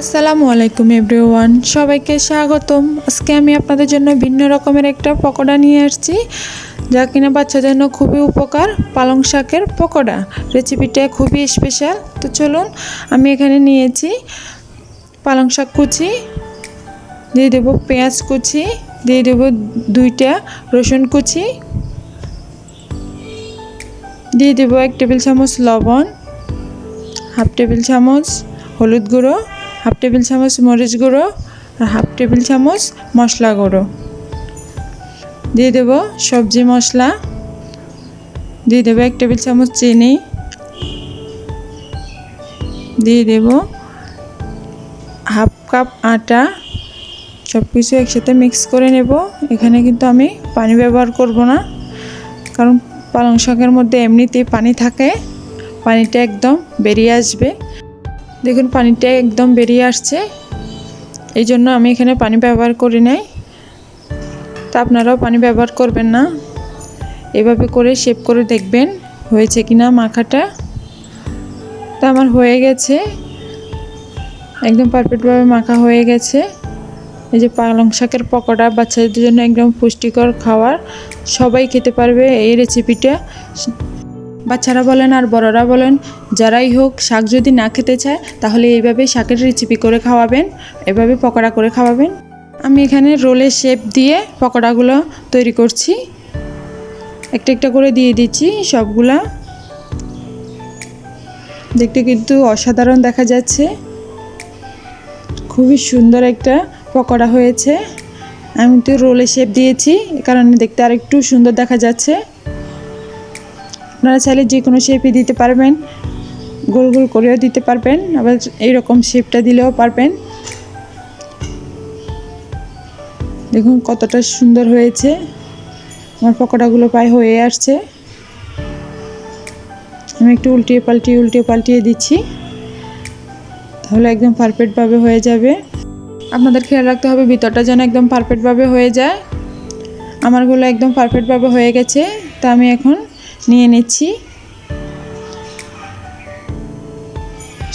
আসসালামু আলাইকুম এভরিওয়ান, সবাইকে স্বাগতম। আজকে আমি আপনাদের জন্য ভিন্ন রকমের একটা পকোড়া নিয়ে আসছি, যা কিনা বাচ্চাদের জন্য খুবই উপকার, পালং শাকের পকোড়া। রেসিপিটা খুবই স্পেশাল তো চলুন, আমি এখানে নিয়েছি পালং শাক কুচি, দিয়ে দেবো পেঁয়াজ কুচি, দিয়ে দেবো দুইটা রসুন কুচি, দিয়ে দেবো এক টেবিল চামচ লবণ, হাফ টেবিল চামচ হলুদ গুঁড়ো হাফ টেবিল চামচ মরিচ গুঁড়ো আর হাফ টেবিল চামচ মশলা গুঁড়ো। দিয়ে দেবো সবজি মশলা। দিয়ে দেবো এক টেবিল চামচ চিনি। দিয়ে দেব হাফ কাপ আটা। সব কিছু একসাথে মিক্স করে নেব। এখানে কিন্তু আমি পানি ব্যবহার করব না। কারণ পালং শাকের মধ্যে এমনিতেই পানি থাকে। পানিটা একদম বেরিয়ে আসবে। দেখুন, পানিটা একদম বেরিয়ে আসছে। এই জন্য আমি এখানে পানি ব্যবহার করি নাই। তা আপনারাও পানি ব্যবহার করবেন না। এভাবে করে শেপ করে দেখবেন হয়েছে কি না মাখাটা। তা আমার হয়ে গেছে। একদম পারফেক্টভাবে মাখা হয়ে গেছে। এই যে পালং শাকের পকোড়া বাচ্চাদের জন্য একদম পুষ্টিকর খাবার সবাই খেতে পারবে এই রেসিপিটা বাচ্চারা বলেন আর বড়রা বলেন, যারাই হোক শাক যদি না খেতে চায়, তাহলে এইভাবে শাকের রেসিপি করে খাওয়াবেন, এভাবে পকোড়া করে খাওয়াবেন। আমি এখানে রোলের শেপ দিয়ে পকোড়াগুলো তৈরি করছি। একটা একটা করে দিয়ে দিচ্ছি সবগুলা। দেখতে কিন্তু অসাধারণ দেখা যাচ্ছে। খুবই সুন্দর একটা পকোড়া হয়েছে। আমি তো রোলে শেপ দিয়েছি, এ কারণে দেখতে আর একটু সুন্দর দেখা যাচ্ছে। আপনারা চাইলে যে কোনো শেপই দিতে পারবেন। গোল গোল করেও দিতে পারবেন, আবার এইরকম শেপটা দিলেও পারবেন। দেখুন কতটা সুন্দর হয়েছে। আমার পকোড়াগুলো প্রায় হয়ে আসছে। আমি একটু উল্টিয়ে পাল্টিয়ে উল্টিয়ে পাল্টিয়ে দিচ্ছি। তাহলে একদম পারফেক্টভাবে হয়ে যাবে। আপনাদের খেয়াল রাখতে হবে, ভিতরটা যেন একদম পারফেক্টভাবে হয়ে যায়। আমারগুলো একদম পারফেক্টভাবে হয়ে গেছে। তা আমি এখন নিয়ে নিচ্ছি।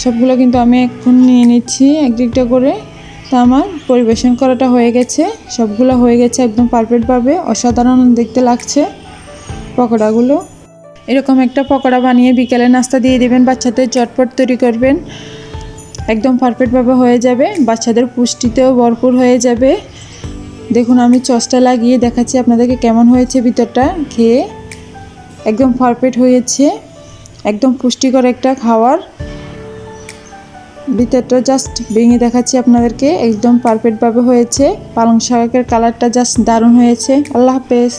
সবগুলো কিন্তু আমি এখন নিয়ে নিচ্ছি একটা করে। তা আমার পরিবেশন করাটা হয়ে গেছে। সবগুলো হয়ে গেছে একদম পারফেক্টভাবে অসাধারণ দেখতে লাগছে পকোড়াগুলো। এরকম একটা পকোড়া বানিয়ে বিকেলে নাস্তা দিয়ে দেবেন, বাচ্চাদের চটপট তৈরি করবেন। একদম পারফেক্টভাবে হয়ে যাবে। বাচ্চাদের পুষ্টিতেও ভরপুর হয়ে যাবে। দেখুন আমি চসটা লাগিয়ে দেখাচ্ছি আপনাদেরকে কেমন হয়েছে ভিতরটা। খেয়ে একদম পারফেক্ট হয়েছে। একদম পুষ্টিকর একটা খাওয়ার। ভিতরটা জাস্ট ভেঙে দেখাচ্ছি আপনাদেরকে। একদম পারফেক্টভাবে হয়েছে। পালং শাকের কালারটা জাস্ট দারুণ হয়েছে। আল্লাহ হাফেজ।